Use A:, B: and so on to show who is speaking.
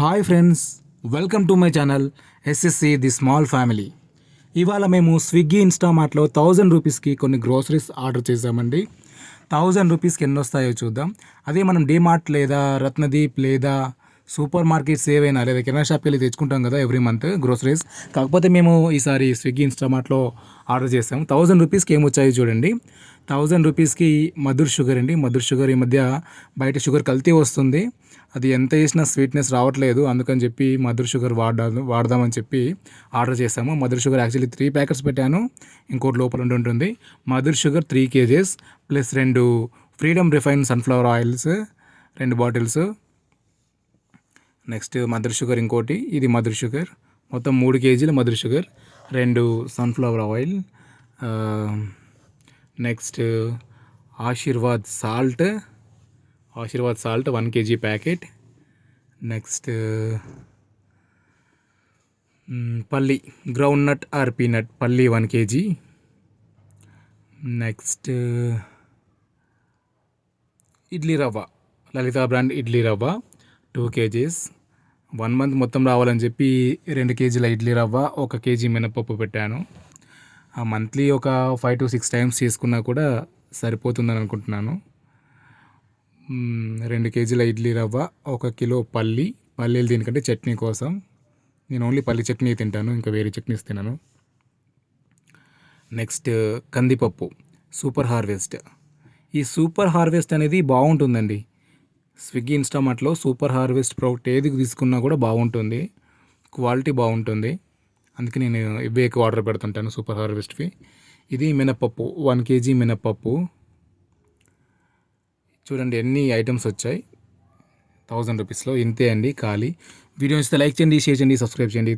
A: Hi friends welcome to my channel SSC the small family. ఇవాళ మేము Swiggy ఇన్స్టామార్ట్లో thousand రూపీస్కి కొన్ని గ్రోసరీస్ ఆర్డర్ చేసామండి. థౌజండ్ రూపీస్కి ఎన్ని వస్తాయో చూద్దాం. అదే మనం డీమార్ట్ లేదా రత్నదీప్ లేదా సూపర్ మార్కెట్స్ ఏవైనా లేదా కిరాణా షాప్కి వెళ్ళి తెచ్చుకుంటాం కదా ఎవ్రీ మంత్ గ్రోసరీస్. కాకపోతే మేము ఈసారి స్విగ్గీ ఇన్స్టామార్ట్లో ఆర్డర్ చేసాము థౌజండ్ రూపీస్కి ఏమొచ్చాయో చూడండి. థౌజండ్ రూపీస్కి మధుర్ షుగర్ అండి. మధుర్ షుగర్ ఈ మధ్య బయట షుగర్ కల్తీ వస్తుంది. అది ఎంత వేసినా స్వీట్నెస్ రావట్లేదు. అందుకని చెప్పి మధుర్ షుగర్ వాడా వాడదామని చెప్పి ఆర్డర్ చేసాము Madhur sugar actually three packets పెట్టాను. ఇంకోటి లోపల ఉండి ఉంటుంది. Madhur sugar three kgs plus రెండు ఫ్రీడమ్ రిఫైన్ సన్ఫ్లవర్ ఆయిల్స్ రెండు బాటిల్స్. నెక్స్ట్ మదర్ షుగర్ ఇంకోటి. ఇది మదర్ షుగర్. మొత్తం మూడు కేజీల మదర్ షుగర్. రెండు sunflower oil. Next Aashirvaad salt. Aashirvaad salt one kg packet. Next పల్లి గ్రౌండ్ నట్ ఆర్ పీనట్ పల్లి వన్ కేజీ. నెక్స్ట్ ఇడ్లీ రవ్వ లలిత బ్రాండ్ ఇడ్లీ రవ్వ టూ కేజీస్. వన్ మంత్ మొత్తం రావాలని చెప్పి రెండు కేజీల ఇడ్లీ రవ్వ ఒక కేజీ మినపప్పు పెట్టాను. మంత్లీ ఒక ఫైవ్ టు సిక్స్ టైమ్స్ చేసుకున్నా కూడా సరిపోతుందని అనుకుంటున్నాను. రెండు కేజీల ఇడ్లీ రవ్వ ఒక కిలో పల్లి. పల్లీలు దీనికంటే చట్నీ కోసం. నేను ఓన్లీ పల్లి చట్నీ తింటాను ఇంకా వేరే చట్నీస్ తిన్నాను నెక్స్ట్ కందిపప్పు. Super Harvest. ఈ సూపర్ హార్వెస్ట్ అనేది బాగుంటుందండి. స్విగ్గీ ఇన్స్టామార్ట్లో సూపర్ హార్వెస్ట్ ప్రోడక్ట్ ఏది తీసుకున్నా కూడా బాగుంటుంది. క్వాలిటీ బాగుంటుంది. అందుకే నేను ఇవే ఎక్కువ ఆర్డర్ పెడుతుంటాను సూపర్ హార్వెస్ట్వి ఇది మినపప్పు వన్ కేజీ మినపప్పు. చూడండి ఎన్ని ఐటమ్స్ వచ్చాయి. థౌజండ్ రూపీస్లో ఇంతే అండి ఖాళీ. వీడియో ఇస్తే లైక్ చేయండి షేర్ చేయండి సబ్స్క్రైబ్ చేయండి.